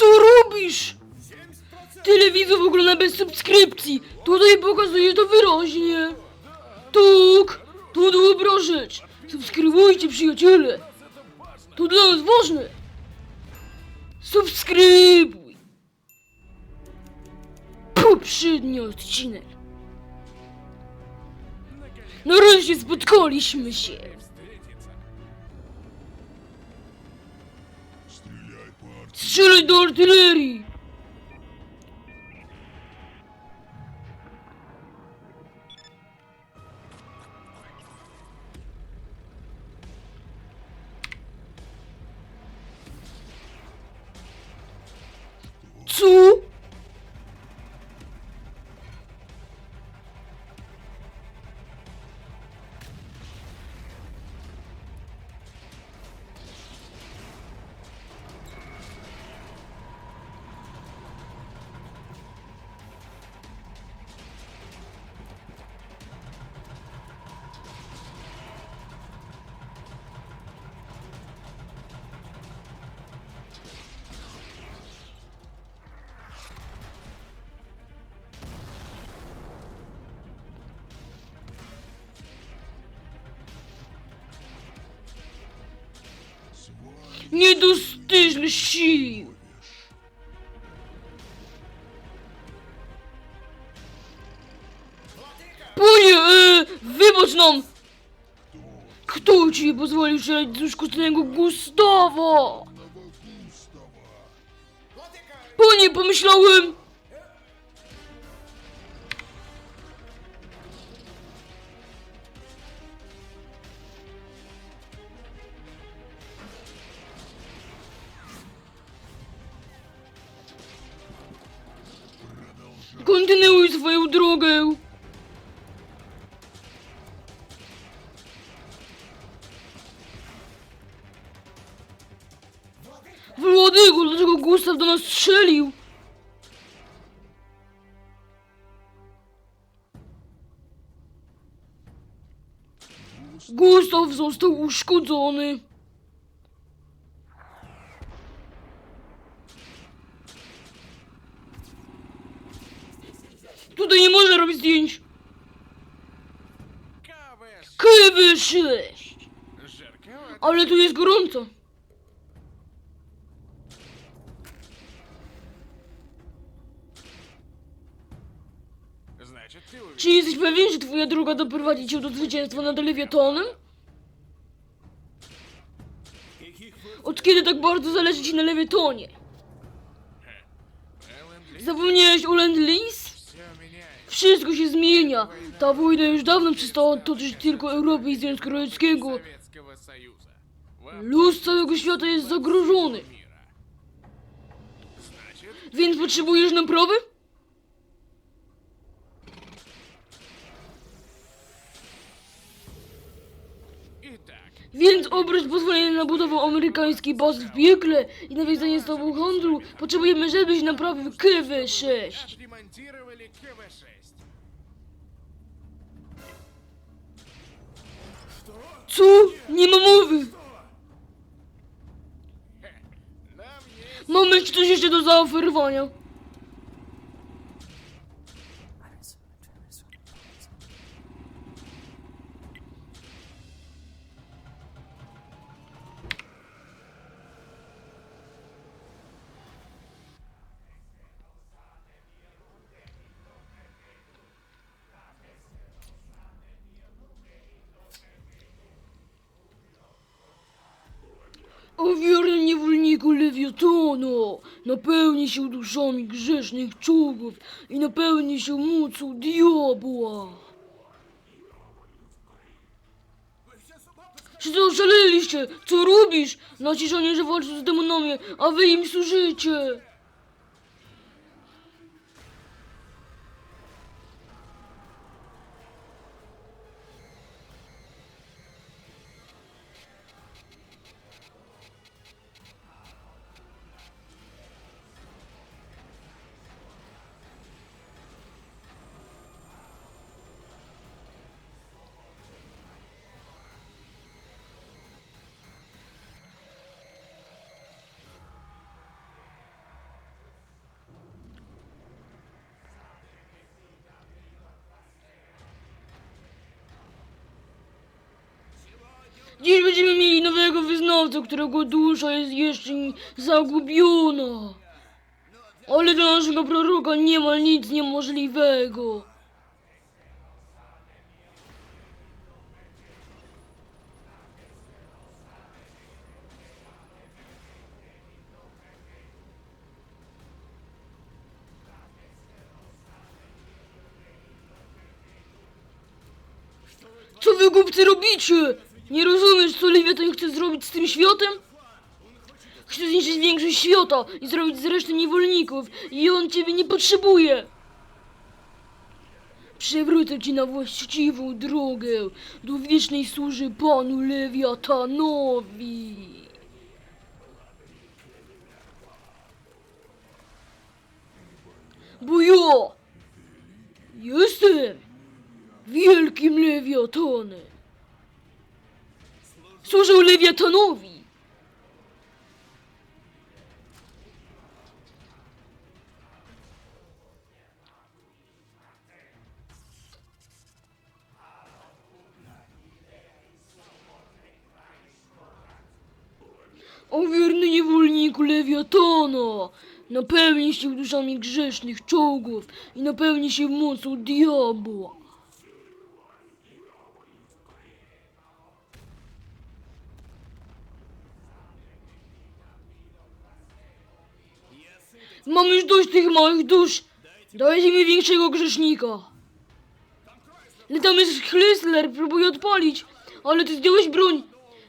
Co robisz? Tyle widzów ogląda bez subskrypcji. Tutaj pokazuje to wyraźnie. Tak, to dobra rzecz. Subskrybujcie przyjaciele. To dla nas ważne. Subskrybuj. Poprzedni odcinek. Nareszcie spotkaliśmy się. Silent artillery. Su. Co? Niedostyżny sił! Panie, e, wybacz nam! Kto ci pozwolił strzelać z uszkodzonego Gustawa? Panie, pomyślałem... drogę. Władyku, dlaczego Gustaw do nas strzelił? Gustaw został uszkodzony. Tutaj nie można robić zdjęć. Kawę. Ale tu jest gorąco. Czy jesteś pewien, że twoja druga doprowadzi cię do zwycięstwa nad Lewiatonem? Od kiedy tak bardzo zależy ci na Lewiatonie? Zapomniałeś o Lendlis? Wszystko się zmienia. Ta wojna już dawno przestała toczyć tylko Europy i Związku Radzieckiego. Luz całego świata jest zagrożony. Więc potrzebujesz naprawy? Więc oprócz pozwolenia na budowę amerykańskiej bazy w piekle i nawiązanie z tobą handlu, potrzebujemy, żebyś naprawił KW-6. Co? Nie ma mowy! Mamy coś jeszcze do zaoferowania. Niewolniku Lewiatana, napełni się duszami grzesznych człowieków i napełni się mocą diabła. Czy to oszaleliście? Co robisz? Nasi żołnierze walczą z demonami, a wy im służycie. Dziś będziemy mieli nowego wyznawcę, którego dusza jest jeszcze zagubiona. Ale dla naszego proroka nie ma nic niemożliwego. Co wy głupcy robicie? Nie rozumiesz, co Lewiatan chce zrobić z tym światem? Chce zniszczyć większość świata i zrobić z reszty niewolników i on ciebie nie potrzebuje. Przewrócę ci na właściwą drogę do wiecznej służy panu Lewiatanowi. Bo ja jestem wielkim Lewiatanem. Służę Lewiatanowi. O wierny niewolniku Lewiatana! Napełnij się duszami grzesznych czołgów i napełnij się mocą diabła. Mam już dość tych małych dusz. Dajcie większego grzesznika. Ale tam jest Chrysler, próbuje odpalić. Ale ty zdjąłeś broń.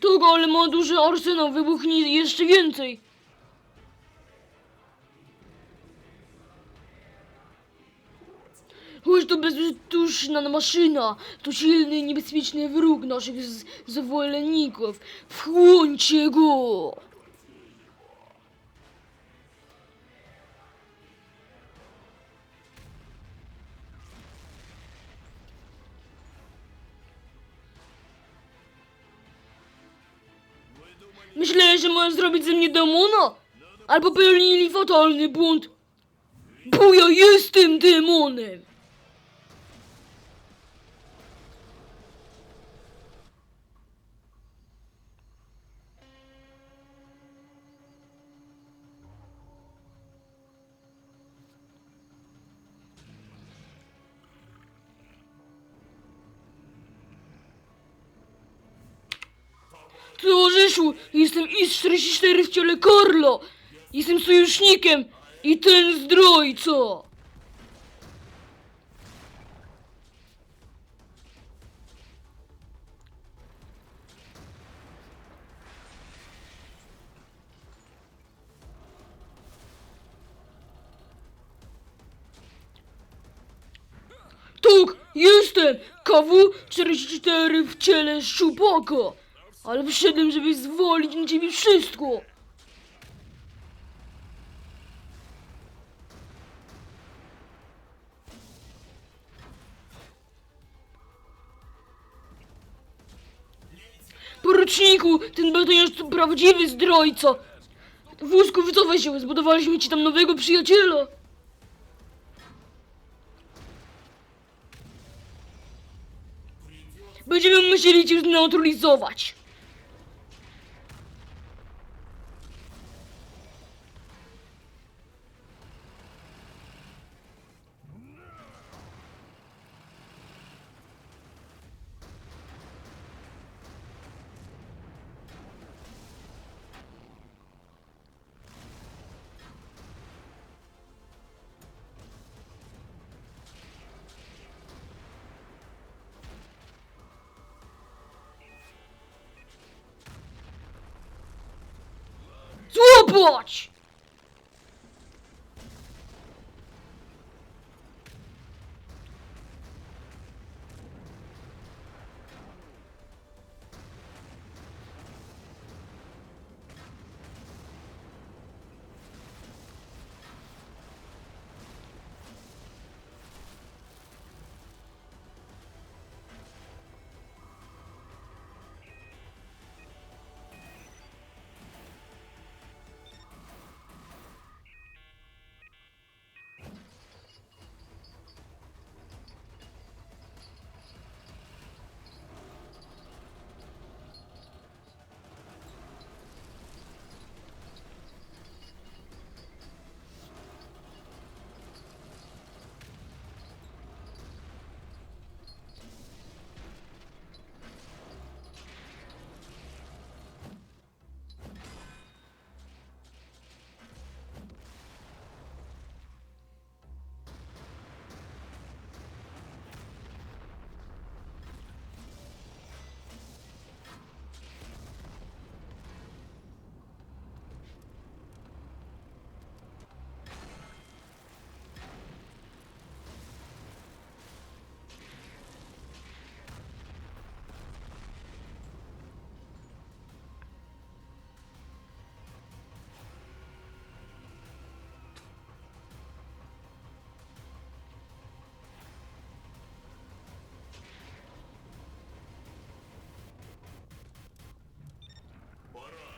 Togo, ale ma duży arsenał, wybuchnie jeszcze więcej. Chodź to bezduszna maszyna, to silny niebezpieczny wróg naszych zwolenników. Wchłoncie go! Myśleli, że mają zrobić ze mnie demona? Albo popełnili fatalny błąd. Bo ja jestem demonem! Towarzyszu, jestem Is-44 w ciele Karla. Jestem sojusznikiem i ten zdrajca. Tak, jestem! KW-44 w ciele szczupaka! Ale przyszedłem, żeby zwolić na ciebie wszystko! Poruczniku, ten betoniarz to prawdziwy zdrajca! Wózku, wycofaj się, zbudowaliśmy ci tam nowego przyjaciela! Będziemy musieli cię zneutralizować. Watch!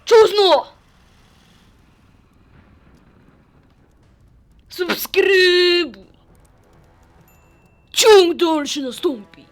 Чузно! Субскриб! Чем дольше наступить?